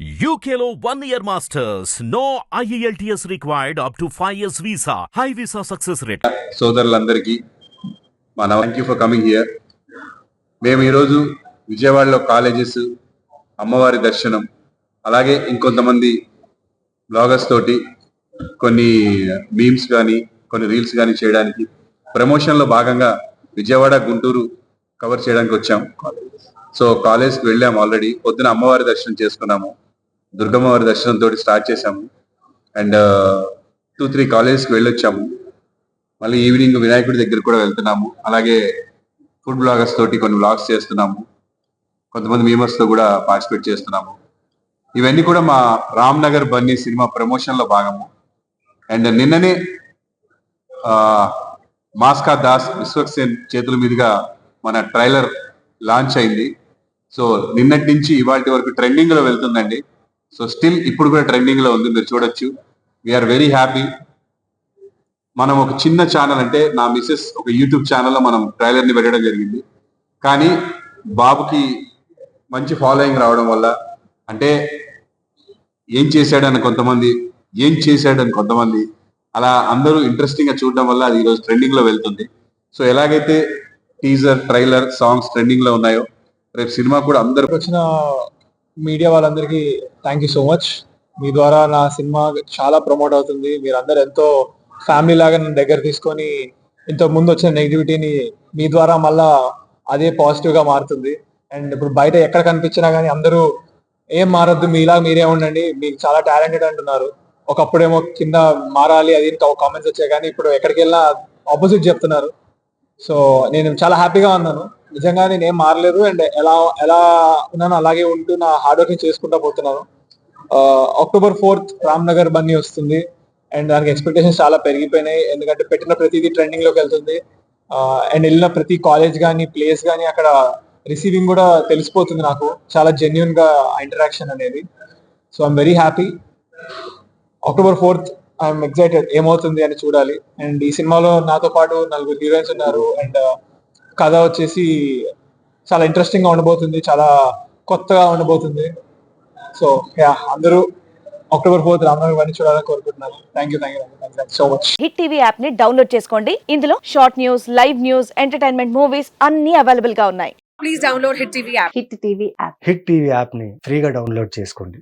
యూకేలో one year masters no IELTS required up to five years visa high visa success rate సోదరులందరికీ మన thank you for coming here మేము ఈరోజు విజయవాడలో colleges అమ్మవారి దర్శనం అలాగే ఇంకొంతమంది బ్లాగర్స్ తోటి కొన్ని మీమ్స్ కానీ కొన్ని రీల్స్ కానీ చేయడానికి ప్రమోషన్లో భాగంగా విజయవాడ గుంటూరు కవర్ చేయడానికి వచ్చాం. సో కాలేజ్కి వెళ్ళాము ఆల్రెడీ పొద్దున అమ్మవారి దర్శనం చేసుకున్నాము. దుర్గమ్మవారి దర్శనం తోటి స్టార్ట్ చేశాము. అండ్ టూ త్రీ కాలేజ్కి వెళ్ళొచ్చాము. మళ్ళీ ఈవినింగ్ వినాయకుడి దగ్గర కూడా వెళ్తున్నాము. అలాగే ఫుడ్ బ్లాగర్స్ తోటి కొన్ని బ్లాగ్స్ చేస్తున్నాము. కొంతమంది మీమర్స్తో కూడా పార్టిసిపేట్ చేస్తున్నాము. ఇవన్నీ కూడా మా రామ్ నగర్ బన్నీ సినిమా ప్రమోషన్లో భాగము. అండ్ నిన్ననే మాస్కా దాస్ విశ్వక్సేన్ చేతుల మీదుగా మన ట్రైలర్ లాంచ్ అయింది. సో నిన్నటి నుంచి ఇవాటి వరకు ట్రెండింగ్లో వెళ్తుందండి. సో స్టిల్ ఇప్పుడు కూడా ట్రెండింగ్లో ఉంది మీరు చూడొచ్చు. వీఆర్ వెరీ హ్యాపీ మనం ఒక చిన్న ఛానల్ అంటే నా మిసెస్ ఒక యూట్యూబ్ ఛానల్లో మనం ట్రైలర్ని పెట్టడం జరిగింది. కానీ బాబుకి మంచి ఫాలోయింగ్ రావడం వల్ల అంటే ఏం చేశాడని కొంతమంది ఏం చేశాడని కొంతమంది అలా అందరూ ఇంట్రెస్టింగ్గా చూడడం వల్ల అది ఈరోజు ట్రెండింగ్లో వెళ్తుంది. సో ఎలాగైతే టీజర్ ట్రైలర్ సాంగ్స్ ట్రెండింగ్లో ఉన్నాయో రేపు సినిమా కూడా అందరూ వచ్చిన మీడియా వాళ్ళందరికీ థ్యాంక్ యూ సో మచ్ మీ ద్వారా నా సినిమా చాలా ప్రమోట్ అవుతుంది. మీరందరూ ఎంతో ఫ్యామిలీ లాగా నన్ను దగ్గర తీసుకొని ఇంత ముందు వచ్చిన నెగిటివిటీని మీ ద్వారా మళ్ళా అదే పాజిటివ్గా మారుతుంది. అండ్ ఇప్పుడు బయట ఎక్కడ కనిపించినా కానీ అందరూ ఏం మారొద్దు మీలా మీరే ఉండండి మీకు చాలా టాలెంటెడ్ అంటున్నారు. ఒకప్పుడేమో కింద మారాలి అది కామెంట్స్ వచ్చాయి కానీ ఇప్పుడు ఎక్కడికి వెళ్ళినా ఆపోజిట్ చెప్తున్నారు. సో నేను చాలా హ్యాపీగా ఉన్నాను. నిజంగా నేను ఏం మారలేదు అండ్ ఎలా ఎలా ఉన్నానో అలాగే ఉంటూ నా హార్డ్ వర్క్ చేసుకుంటా పోతున్నాను. అక్టోబర్ ఫోర్త్ రామ్ నగర్ బన్నీ వస్తుంది. అండ్ దానికి ఎక్స్పెక్టేషన్స్ చాలా పెరిగిపోయినాయి. ఎందుకంటే పెట్టిన ప్రతిదీ ట్రెండింగ్లోకి వెళ్తుంది. అండ్ వెళ్ళిన ప్రతి కాలేజ్ కానీ ప్లేస్ కానీ అక్కడ రిసీవింగ్ కూడా తెలిసిపోతుంది నాకు. చాలా జెన్యున్గా ఇంటరాక్షన్ అనేది. So I'm very happy October fourth I'm excited ఏమవుతుంది అని చూడాలి. అండ్ ఈ సినిమాలో నాతో పాటు నలుగురు హీరోయిన్స్ ఉన్నారు. అండ్ కథ వచ్చేసి చాలా ఇంట్రెస్టింగ్గా ఉండబోతుంది. చాలా కొత్తగా ఉండబోతుంది. సో యా అందరూ అక్టోబర్ ఫోర్త్ రామ్నగర్ అని చూడాలని కోరుకుంటున్నాను. Thank you thank you so much Hit TV యాప్ని డౌన్లోడ్ చేసుకోండి. ఇందులో short news live news entertainment movies అన్ని అవైలబుల్గా ఉన్నాయి. Please download Hit TV app. Hit TV app Hit TV యాప్ని ఫ్రీగా డౌన్లోడ్ చేసుకోండి.